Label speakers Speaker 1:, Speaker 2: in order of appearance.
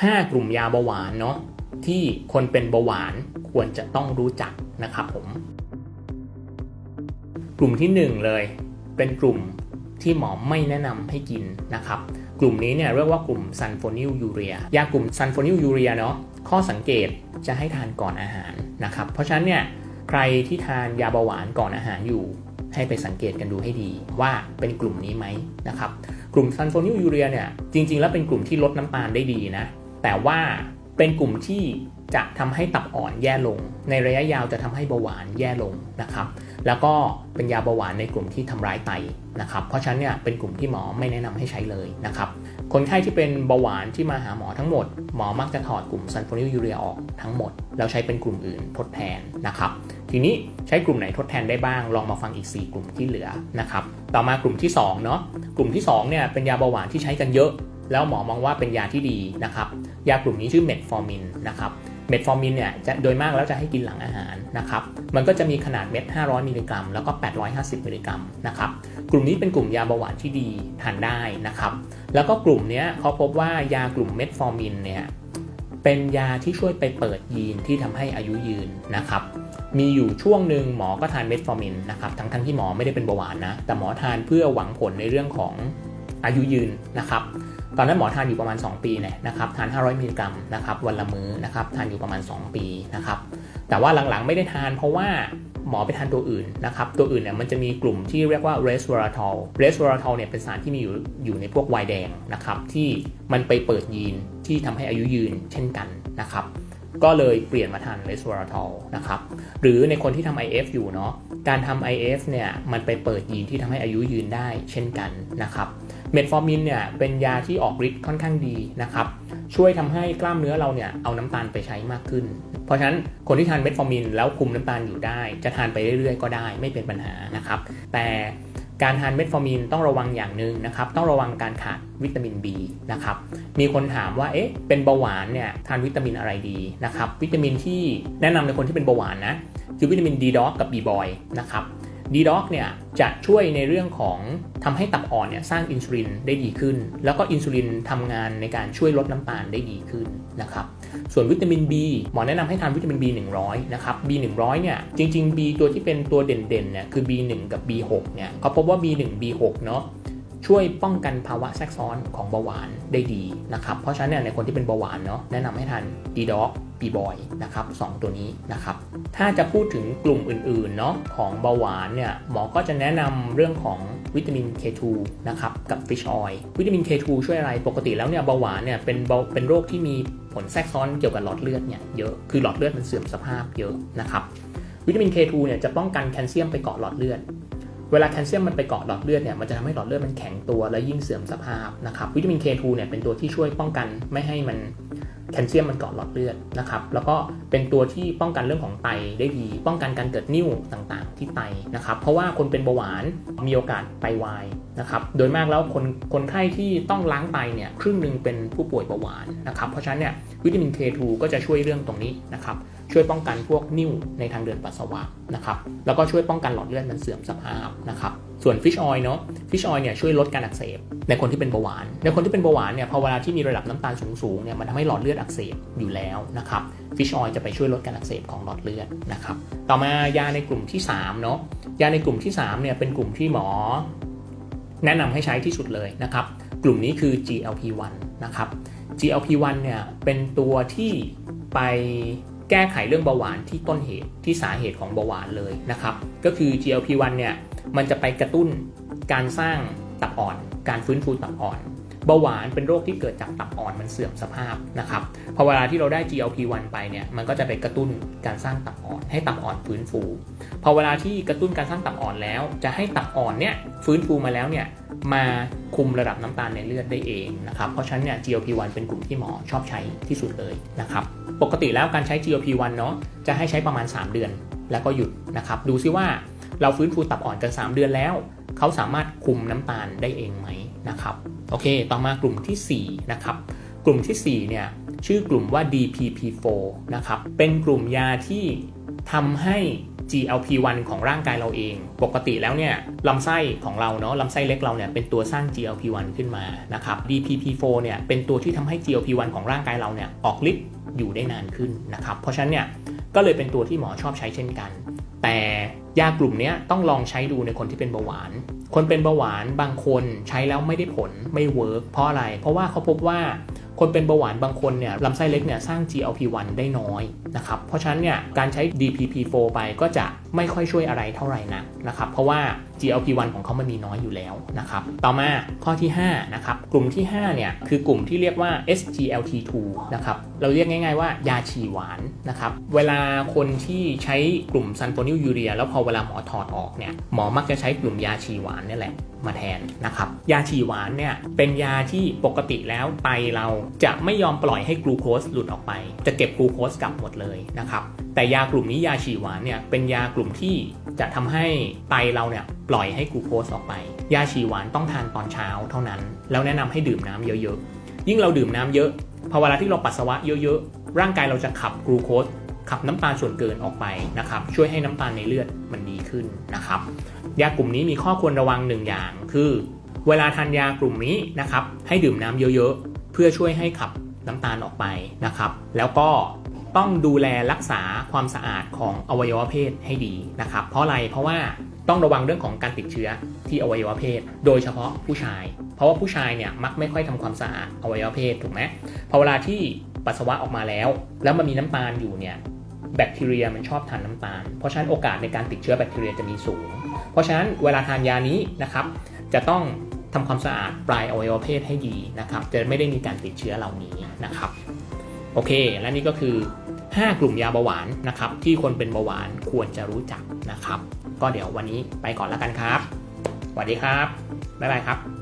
Speaker 1: 5 กลุ่มยาเบาหวานเนาะที่คนเป็นเบาหวานควรจะต้องรู้จักนะครับผม กลุ่มที่ 1 เลย เป็นกลุ่มที่หมอไม่แนะนำให้กินนะครับ กลุ่มนี้เนี่ยเรียกว่ากลุ่มซันโฟนิลยูเรีย ยากลุ่มซันโฟนิลยูเรียเนาะข้อสังเกตจะให้ทานก่อนอาหารนะครับ เพราะฉะนั้นเนี่ยใครที่ทานยาเบาหวานก่อนอาหารอยู่ให้ไปสังเกตกันดูให้ดีว่าเป็นกลุ่มนี้ไหมนะครับ กลุ่มซันโฟนิลยูเรียเนี่ยจริง ๆ แล้วเป็นกลุ่มที่ลดน้ำตาลได้ดีนะ แต่ว่าเป็นกลุ่มที่จะทำให้ตับอ่อนแย่ลง ในระยะยาวจะทำให้เบาหวานแย่ลงนะครับ แล้วก็เป็นยาเบาหวานในกลุ่มที่ทำร้ายไตนะครับ เพราะฉะนั้นเนี่ยเป็นกลุ่มที่หมอไม่แนะนำให้ใช้เลยนะครับ คนไข้ที่เป็นเบาหวานที่มาหาหมอทั้งหมด หมอมักจะถอดกลุ่มซันโฟนิลยูเรียออกทั้งหมด แล้วใช้เป็นกลุ่มอื่นทดแทนนะครับ ทีนี้ใช้กลุ่มไหนทดแทนได้บ้าง ลองมาฟังอีก 4 กลุ่มที่เหลือนะครับ ต่อมากลุ่มที่2เนาะ กลุ่มที่2เนี่ยเป็นยาเบาหวานที่ใช้กันเยอะแล้วหมอมองว่าเป็นยาที่ดีนะครับ ยากลุ่มนี้ชื่อเมทฟอร์มินนะครับเมทฟอร์มินเนี่ยจะโดยมากแล้วจะให้กินหลังอาหารนะครับมันก็จะมีขนาดเม็ด 500 มิลลิกรัม แล้วก็ 850 มิลลิกรัมนะครับกลุ่มนี้เป็นกลุ่มยาเบาหวานที่ดีทานได้นะครับแล้วก็กลุ่มนี้เขาพบว่ายากลุ่มเมทฟอร์มินเนี่ยเป็นยาที่ช่วยไปเปิดยีนที่ทำให้อายุยืนนะครับมีอยู่ช่วงหนึ่งหมอก็ทานเมทฟอร์มินนะครับทั้งทั้งที่หมอไม่ได้เป็นเบาหวานนะแต่หมอทานเพื่อหวังผลในเรื่องของอายุยืนนะครับ ตอนนั้นหมอทานอยู่ประมาณ 2 ปีเนี่ยนะครับทาน 500 มิลลิกรัมนะครับวันละมื้อนะครับทานอยู่ประมาณ 2 ปีนะครับแต่ว่าหลังๆไม่ได้ทานเพราะว่าหมอไปทานตัวอื่นนะครับตัวอื่นเนี่ยมันจะมีกลุ่มที่เรียกว่า resveratrol resveratrol เนี่ยเป็นสารที่มีอยู่อยู่ในพวกไวน์แดงนะครับที่มันไปเปิดยีนที่ทำให้อายุยืนเช่นกันนะครับก็เลยเปลี่ยนมาทาน resveratrol นะครับหรือในคนที่ทำ IF อยู่เนาะการทำ IF เนี่ยมันไปเปิดยีนที่ทำให้อายุยืนได้เช่นกันนะครับ เมทฟอร์มินเนี่ยเป็นยาที่ออกฤทธิ์ค่อนข้างดีนะครับ ช่วยทำให้กล้ามเนื้อเราเนี่ยเอาน้ำตาลไปใช้มากขึ้น เพราะฉะนั้นคนที่ทานเมทฟอร์มินแล้วคุมน้ำตาลอยู่ได้ จะทานไปเรื่อยๆ ก็ได้ไม่เป็นปัญหานะครับ แต่การทานเมทฟอร์มินต้องระวังอย่างหนึ่งนะครับ ต้องระวังการขาดวิตามิน B นะครับ มีคนถามว่า เอ๊ะ เป็นเบาหวานเนี่ยทานวิตามินอะไรดีนะครับ วิตามินที่แนะนำในคนที่เป็นเบาหวานนะ คือวิตามิน D ด็อกกับ B บอยนะครับ ดีด็อกเนี่ยจะช่วยในเรื่องของทำให้ตับอ่อนเนี่ยสร้างอินซูลินได้ดีขึ้น แล้วก็อินซูลินทำงานในการช่วยลดน้ำตาลได้ดีขึ้นนะครับส่วนวิตามิน B หมอแนะนำให้ทานวิตามิน B 100 นะครับ B 100 เนี่ย จริง ๆ B ตัวที่เป็นตัวเด่นๆ เนี่ย คือ B 1กับ B 6 เนี่ยเขาพบว่า B 1 B 6 เนาะ ช่วยป้องกันภาวะแทรกซ้อนของเบาหวานได้ดีนะครับ เพราะฉะนั้นเนี่ยในคนที่เป็นเบาหวานเนาะแนะนำให้ทาน D doc B boy นะครับสตัวนี้นะครับ ถ้าจะพูดถึงกลุ่มอื่นๆเนาะของเบาหวานเนี่ยหมอก็จะแนะนำเรื่องของวิตามิน K2 นะครับกับ fish oil วิตามิน K2 ช่วยอะไรปกติแล้วเนี่ยเบาหวานเนี่ยเป็นเบาเป็นโรคที่มีผลแทรกซ้อนเกี่ยวกับหลอดเลือดเนี่ยเยอะคือหลอดเลือดมันเสื่อมสภาพเยอะนะครับวิตามิน K2 เนี่ยจะป้องกันแคลเซียมไปเกาะหลอดเลือด เวลาแคลเซียมมันไปเกาะหลอดเลือดเนี่ยมันจะทำให้หลอดเลือดมันแข็งตัวและยิ่งเสื่อมสภาพนะครับวิตามิน K2 เนี่ยเป็นตัวที่ช่วยป้องกันไม่ให้มัน แคลเซียมมันเกาะหลอดเลือดนะครับแล้วก็เป็นตัวที่ป้องกันเรื่องของไตได้ดี ป้องกันการเกิดนิ่วต่างๆ ที่ไตนะครับเพราะว่าคนเป็นเบาหวานมีโอกาสไตวายนะครับโดยมากแล้วคนคนไข้ที่ต้องล้างไตเนี่ยครึ่งหนึ่งเป็นผู้ป่วยเบาหวานนะครับเพราะฉะนั้นเนี่ยวิตามิน K2 ก็จะช่วยเรื่องตรงนี้นะครับช่วยป้องกันพวกนิ่วในทางเดินปัสสาวะนะครับแล้วก็ช่วยป้องกันหลอดเลือดมันเสื่อมสภาพนะครับ ส่วนฟิชออยล์เนาะฟิชออยล์เนี่ยช่วยลดการอักเสบในคนที่เป็นเบาหวาน ในคนที่เป็นเบาหวานเนี่ยพอเวลาที่มีระดับน้ำตาลสูงๆเนี่ยมันทำให้หลอดเลือดอักเสบอยู่แล้วนะครับฟิชออยล์จะไปช่วยลดการอักเสบของหลอดเลือดนะครับต่อมายาในกลุ่มที่3เนาะยาในกลุ่มที่3เนี่ยเป็นกลุ่มที่หมอ แนะนำให้ใช้ที่สุดเลยนะครับกลุ่มนี้คือ GLP-1 นะครับ GLP-1 เนี่ยเป็นตัวที่ไปแก้ไขเรื่องเบาหวานที่ต้นเหตุที่สาเหตุของเบาหวานเลยนะครับก็คือ GLP-1 เนี่ย มันจะไปกระตุ้นการสร้างตับอ่อน การฟื้นฟูตับอ่อนเบาหวานเป็นโรคที่เกิดจากตับอ่อนมันเสื่อมสภาพนะครับพอเวลาที่เราได้ GLP-1 ไปเนี่ยมันก็จะไปกระตุ้นการสร้างตับอ่อน ให้ตับอ่อนฟื้นฟูพอเวลาที่กระตุ้นการสร้างตับอ่อนแล้ว จะให้ตับอ่อนเนี่ยฟื้นฟูมาแล้วเนี่ยมาคุมระดับน้ำตาลในเลือดได้เองนะครับเพราะฉะนั้นเนี่ย GLP-1 เป็นกลุ่มที่หมอชอบใช้ที่สุดเลยนะครับปกติแล้วการใช้ GLP-1 เนาะจะให้ใช้ประมาณ 3 เดือน แล้วก็หยุดนะครับดูซิว่า เราฟื้นฟูตับอ่อนกัน 3 เดือนแล้ว เขาสามารถคุมน้ำตาลได้เองไหมนะครับโอเค ต่อมากลุ่มที่4นะครับกลุ่มที่4เนี่ยชื่อกลุ่มว่า DPP4 นะครับเป็นกลุ่มยาที่ทำให้ GLP-1 ของร่างกายเราเอง ปกติแล้วเนี่ยลำไส้ของเราเนาะลำไส้เล็กเราเนี่ยเป็นตัวสร้าง GLP-1 ขึ้นมานะครับ DPP-4 เนี่ยเป็นตัวที่ทำให้ GLP-1 ของร่างกายเราเนี่ยออกฤทธิ์อยู่ได้นานขึ้นนะครับเพราะฉะนั้นเนี่ยก็เลยเป็นตัวที่หมอชอบใช้เช่นกัน แต่ยากลุ่มนี้ต้องลองใช้ดูในคนที่เป็นเบาหวาน คนเป็นเบาหวานบางคนใช้แล้วไม่ได้ผลไม่เวิร์กเพราะอะไร เพราะว่าเขาพบว่าคนเป็นเบาหวานบางคนเนี่ยลำไส้เล็กเนี่ยสร้าง GLP-1 ได้น้อยนะครับ เพราะฉะนั้นเนี่ยการใช้ DPP-4 ไปก็จะ ไม่ค่อยช่วยอะไรเท่าไหร่นักนะครับ เพราะว่า GLP-1 ของเขามันมีน้อยอยู่แล้วนะครับ ต่อมาข้อที่5นะครับ กลุ่มที่5เนี่ยคือกลุ่มที่เรียกว่า SGLT2 นะครับ เราเรียกง่ายๆว่ายาฉี่หวานนะครับ เวลาคนที่ใช้กลุ่มซันโฟนิลยูเรีย แล้วพอเวลาหมอถอดออกเนี่ย หมอมักจะใช้กลุ่มยาฉี่หวานนี่แหละมาแทนนะครับ ยาฉี่หวานเนี่ยเป็นยาที่ปกติแล้วไตเราจะไม่ยอมปล่อยให้กลูโคสหลุดออกไป จะเก็บกลูโคสกลับหมดเลยนะครับแต่ยากลุ่มนี้ยาฉี่หวานเนี่ยเป็นยากลุ่มที่จะทำให้ไตเราเนี่ยปล่อยให้กลูโคสออกไป ยาฉี่หวานต้องทานตอนเช้าเท่านั้น แล้วแนะนำให้ดื่มน้ำเยอะๆ ยิ่งเราดื่มน้ำเยอะพอเวลาที่เราปัสสาวะเยอะๆ ร่างกายเราจะขับกลูโคสขับน้ำตาลส่วนเกินออกไปนะครับช่วยให้น้ำตาลในเลือดมันดีขึ้นนะครับยากลุ่มนี้มีข้อควรระวังหนึ่งอย่าง คือ เวลาทานยากลุ่มนี้นะครับให้ดื่มน้ำเยอะๆ เพื่อช่วยให้ขับน้ำตาลออกไปนะครับแล้วก็ ต้องดูแลรักษาความสะอาดของอวัยวะเพศให้ดีนะครับ เพราะอะไรเพราะว่าต้องระวังเรื่องของการติดเชื้อที่อวัยวะเพศ โดยเฉพาะผู้ชาย เพราะว่าผู้ชายเนี่ยมักไม่ค่อยทำความสะอาดอวัยวะเพศถูกไหมพอเวลาที่ปัสสาวะออกมาแล้ว แล้วมันมีน้ำตาลอยู่เนี่ยแบคทีเรียมันชอบทานน้ำตาล เพราะฉะนั้นโอกาสในการติดเชื้อแบคทีเรียจะมีสูง เพราะฉะนั้นเวลาทานยานี้นะครับ จะต้องทำความสะอาดปลายอวัยวะเพศให้ดีนะครับ จะไม่ได้มีการติดเชื้อเหล่านี้นะครับ โอเค และนี่ก็คือ 5 กลุ่มยาเบาหวานนะครับที่คนเป็นเบาหวานควรจะรู้จักนะครับ ก็เดี๋ยววันนี้ไปก่อนแล้วกันครับสวัสดีครับบ๊ายบายครับ